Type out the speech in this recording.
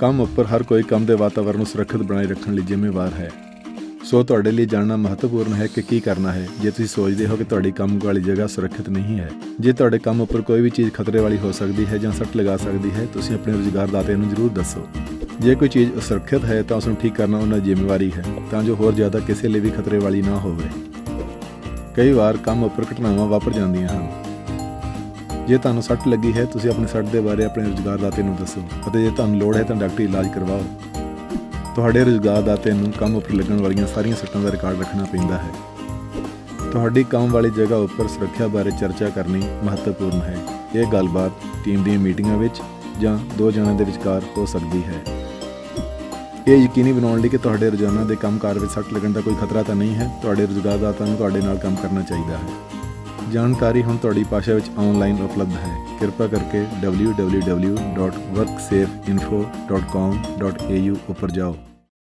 ਕੰਮ ਉੱਪਰ ਹਰ ਕੋਈ ਕੰਮ ਦੇ ਵਾਤਾਵਰਣ ਨੂੰ ਸੁਰੱਖਿਅਤ ਬਣਾਈ ਰੱਖਣ ਲਈ ਜ਼ਿੰਮੇਵਾਰ ਹੈ। ਸੋ ਤੁਹਾਡੇ ਲਈ ਜਾਣਨਾ ਮਹੱਤਵਪੂਰਨ ਹੈ ਕਿ ਕੀ ਕਰਨਾ ਹੈ। ਜੇ ਤੁਸੀਂ ਸੋਚਦੇ ਹੋ ਕਿ ਤੁਹਾਡੀ ਕੰਮ ਵਾਲੀ ਜਗ੍ਹਾ ਸੁਰੱਖਿਅਤ ਨਹੀਂ ਹੈ, ਜੇ ਤੁਹਾਡੇ ਕੰਮ ਉੱਪਰ ਕੋਈ ਵੀ ਚੀਜ਼ ਖਤਰੇ ਵਾਲੀ ਹੋ ਸਕਦੀ ਹੈ ਜਾਂ ਸੱਟ ਲਗਾ ਸਕਦੀ ਹੈ, ਤੁਸੀਂ ਆਪਣੇ ਰੁਜ਼ਗਾਰਦਾਤੇ ਨੂੰ ਜ਼ਰੂਰ ਦੱਸੋ। ਜੇ ਕੋਈ ਚੀਜ਼ ਅਸੁਰੱਖਿਅਤ ਹੈ ਤਾਂ ਉਸ ਨੂੰ ਠੀਕ ਕਰਨਾ ਉਹਨਾਂ ਦੀ ਜ਼ਿੰਮੇਵਾਰੀ ਹੈ, ਤਾਂ ਜੋ ਹੋਰ ਜ਼ਿਆਦਾ ਕਿਸੇ ਲਈ ਵੀ ਖਤਰੇ ਵਾਲੀ ਨਾ ਹੋਵੇ। ਕਈ ਵਾਰ ਕੰਮ ਉੱਪਰ ਘਟਨਾਵਾਂ ਵਾਪਰ ਜਾਂਦੀਆਂ ਹਨ। ਜੇ ਤੁਹਾਨੂੰ ਸੱਟ ਲੱਗੀ ਹੈ, ਤੁਸੀਂ ਆਪਣੀ ਸੱਟ ਦੇ ਬਾਰੇ ਆਪਣੇ ਰੁਜ਼ਗਾਰਦਾਤੇ ਨੂੰ ਦੱਸੋ ਅਤੇ ਜੇ ਤੁਹਾਨੂੰ ਲੋੜ ਹੈ ਤਾਂ ਡਾਕਟਰੀ ਇਲਾਜ ਕਰਵਾਓ। ਤੁਹਾਡੇ ਰੁਜ਼ਗਾਰਦਾਤੇ ਨੂੰ ਕੰਮ ਉੱਪਰ ਲੱਗਣ ਵਾਲੀਆਂ ਸਾਰੀਆਂ ਸੱਟਾਂ ਦਾ ਰਿਕਾਰਡ ਰੱਖਣਾ ਪੈਂਦਾ ਹੈ। ਤੁਹਾਡੀ ਕੰਮ ਵਾਲੀ ਜਗ੍ਹਾ ਉੱਪਰ ਸੁਰੱਖਿਆ ਬਾਰੇ ਚਰਚਾ ਕਰਨੀ ਮਹੱਤਵਪੂਰਨ ਹੈ। ਇਹ ਗੱਲਬਾਤ ਟੀਮ ਦੀਆਂ ਮੀਟਿੰਗਾਂ ਵਿੱਚ ਜਾਂ ਦੋ ਜਣਿਆਂ ਦੇ ਵਿਚਕਾਰ ਹੋ ਸਕਦੀ ਹੈ। ਇਹ ਯਕੀਨੀ ਬਣਾਉਣ ਲਈ ਕਿ ਤੁਹਾਡੇ ਰੋਜ਼ਾਨਾ ਦੇ ਕੰਮਕਾਰ ਵਿੱਚ ਸੱਟ ਲੱਗਣ ਦਾ ਕੋਈ ਖਤਰਾ ਤਾਂ ਨਹੀਂ ਹੈ। ਤੁਹਾਡੇ ਰੁਜ਼ਗਾਰਦਾਤਾ ਨੂੰ ਤੁਹਾਡੇ ਨਾਲ ਕੰਮ ਕਰਨਾ ਚਾਹੀਦਾ ਹੈ। ਜਾਣਕਾਰੀ ਹੁਣ ਤੁਹਾਡੀ ਭਾਸ਼ਾ ਵਿੱਚ ਆਨਲਾਈਨ ਉਪਲਬਧ ਹੈ। ਕਿਰਪਾ ਕਰਕੇ www.worksafeinfo.com.au ਉੱਪਰ ਜਾਓ।